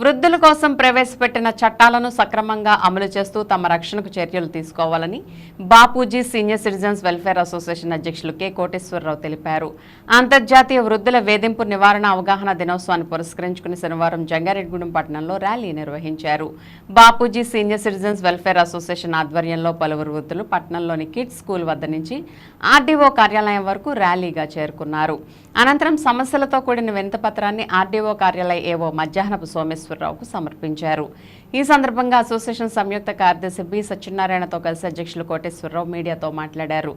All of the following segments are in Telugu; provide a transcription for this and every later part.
వృద్ధుల కోసం ప్రవేశపెట్టిన చట్టాలను సక్రమంగా అమలు చేస్తూ తమ రక్షణకు చర్యలు తీసుకోవాలని Bapuji senior citizens welfare association అధ్యక్షులు కె కోటేశ్వరరావు తెలిపారు. అంతర్జాతీయ వృద్ధుల వేధింపు నివారణ అవగాహన దినోత్సవాన్ని పురస్కరించుకుని శనివారం జంగారెడ్డిగూడెం పట్టణంలో ర్యాలీ నిర్వహించారు. Bapuji senior citizens welfare association ఆధ్వర్యంలో పలువురు వృద్ధులు పట్టణంలోని కిడ్స్ స్కూల్ వద్ద నుంచి ఆర్డీఓ కార్యాలయం వరకు ర్యాలీగా చేరుకున్నారు. అనంతరం సమస్యలతో కూడిన వినతపత్రాన్ని ఆర్డీఓ కార్యాలయ ఏవో మధ్యాహ్నపు నాగేశ్వరరావుకు సమర్పించారు. ఈ సందర్భంగా అసోసియేషన్ సంయుక్త కార్యదర్శి బి సత్యనారాయణతో కలిసి అధ్యక్షులు కోటేశ్వరరావు మీడియాతో మాట్లాడారు.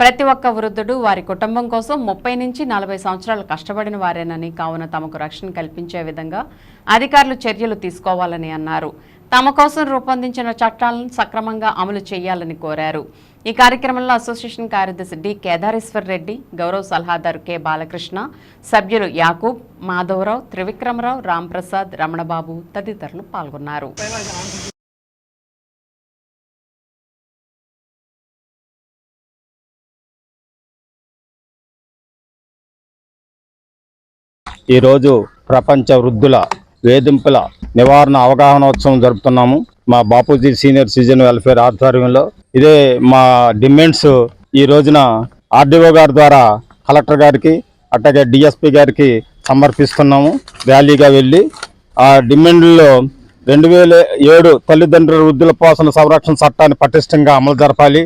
ప్రతి ఒక్క వృద్ధుడు వారి కుటుంబం కోసం ముప్పై నుంచి నలభై సంవత్సరాలు కష్టపడిన వారేనని కావున తమకు రక్షణ కల్పించే విధంగా అధికారులు చర్యలు తీసుకోవాలని అన్నారు. తమ కోసం రూపొందించిన చట్టాలను సక్రమంగా అమలు చేయాలని కోరారు. ఈ కార్యక్రమంలో అసోసియేషన్ కార్యదర్శి డి. కేదారేశ్వర్ రెడ్డి గౌరవ సలహాదారు కె. బాలకృష్ణ సభ్యులు యాకూబ్ మాధవరావు త్రివిక్రమరావు రాంప్రసాద్ రమణబాబు తదితరులు పాల్గొన్నారు. ఈరోజు ప్రపంచ వృద్ధుల వేధింపుల నివారణ అవగాహనోత్సవం జరుపుతున్నాము. మా బాపూజీ సీనియర్ సిటిజన్ వెల్ఫేర్ ఆధ్వర్యంలో. ఇదే మా డిమాండ్స్ ఈ రోజున ఆర్డీఓ గారి ద్వారా కలెక్టర్ గారికి అట్లాగే డిఎస్పి గారికి సమర్పిస్తున్నాము. ర్యాలీగా వెళ్ళి ఆ డిమాండ్లలో రెండు వేల ఏడు తల్లిదండ్రుల వృద్ధుల పోషణ సంరక్షణ చట్టాన్ని పటిష్టంగా అమలు జరపాలి.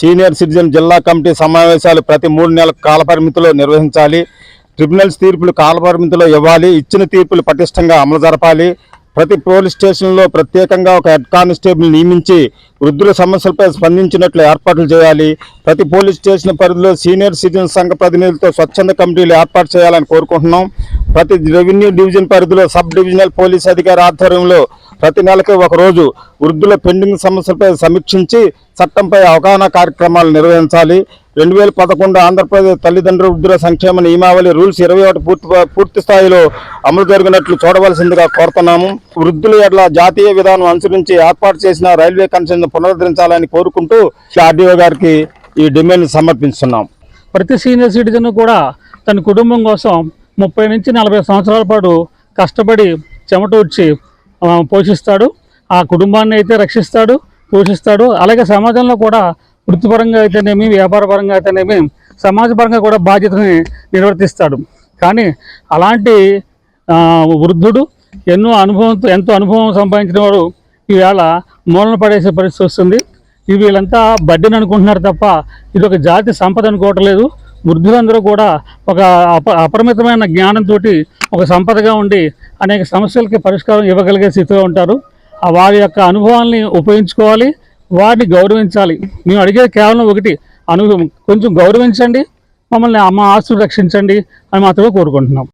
సీనియర్ సిటిజన్ జిల్లా కమిటీ సమావేశాలు ప్రతి మూడు నెలల కాలపరిమితిలో నిర్వహించాలి. ట్రిబ్యునల్స్ తీర్పులు కాలపరిమితిలో ఇవ్వాలి. ఇచ్చిన తీర్పులు పటిష్టంగా అమలు జరపాలి. ప్రతి పోలీస్ స్టేషన్లో ప్రత్యేకంగా ఒక హెడ్ కానిస్టేబుల్ నియమించి వృద్ధుల సమస్యలపై స్పందించినట్లు ఏర్పాట్లు చేయాలి. ప్రతి పోలీస్ స్టేషన్ పరిధిలో సీనియర్ సిటిజన్ సంఘ ప్రతినిధులతో స్వచ్ఛంద కమిటీలు ఏర్పాటు చేయాలని కోరుకుంటున్నాం. ప్రతి రెవెన్యూ డివిజన్ పరిధిలో సబ్ డివిజనల్ పోలీస్ అధికారి ఆధ్వర్యంలో ప్రతి నెలకి ఒక రోజు వృద్ధుల పెండింగ్ సమస్యలపై సమీక్షించి చట్టంపై అవగాహన కార్యక్రమాలు నిర్వహించాలి. రెండు వేల పదకొండు ఆంధ్రప్రదేశ్ తల్లిదండ్రుల వృద్ధుల సంక్షేమ నియమావళి రూల్స్ ఇరవై ఒకటి పూర్తి పూర్తి స్థాయిలో అమలు జరిగినట్లు చూడవలసిందిగా కోరుతున్నాము. వృద్ధుల ఎడ్ల జాతీయ విధానం అనుసరించి ఏర్పాటు చేసిన రైల్వే కనెక్షన్ పునరుద్ధరించాలని కోరుకుంటూ ఆర్డీఓ గారికి ఈ డిమాండ్ సమర్పిస్తున్నాం ప్రతి సీనియర్ సిటిజన్ కూడా తన కుటుంబం కోసం ముప్పై నుంచి నలభై సంవత్సరాల పాటు కష్టపడి చెమటూర్చి పోషిస్తాడు. ఆ కుటుంబాన్ని అయితే రక్షిస్తాడు పోషిస్తాడు. అలాగే సమాజంలో కూడా వృత్తిపరంగా అయితేనేమి వ్యాపారపరంగా అయితేనేమి సమాజపరంగా కూడా బాధ్యతని నిర్వర్తిస్తాడు. కానీ అలాంటి వృద్ధుడు ఎన్నో అనుభవంతో ఎంతో అనుభవం సంపాదించిన వాడు ఈవేళ మూలన పడేసే పరిస్థితి వస్తుంది. ఇవి వీళ్ళంతా బడ్డీని అనుకుంటున్నారు తప్ప ఇది ఒక జాతి సంపద అనుకోవట్లేదు. వృద్ధులందరూ కూడా ఒక అప అపరిమితమైన జ్ఞానంతో ఒక సంపదగా ఉండి అనేక సమస్యలకి పరిష్కారం ఇవ్వగలిగే స్థితిలో ఉంటారు. వారి యొక్క అనుభవాల్ని ఉపయోగించుకోవాలి. వారిని గౌరవించాలి. మేము అడిగేది కేవలం ఒకటి అనుభవం. కొంచెం గౌరవించండి మమ్మల్ని అమ్మ ఆస్తులు రక్షించండి అని మాత్రమే కోరుకుంటున్నాం.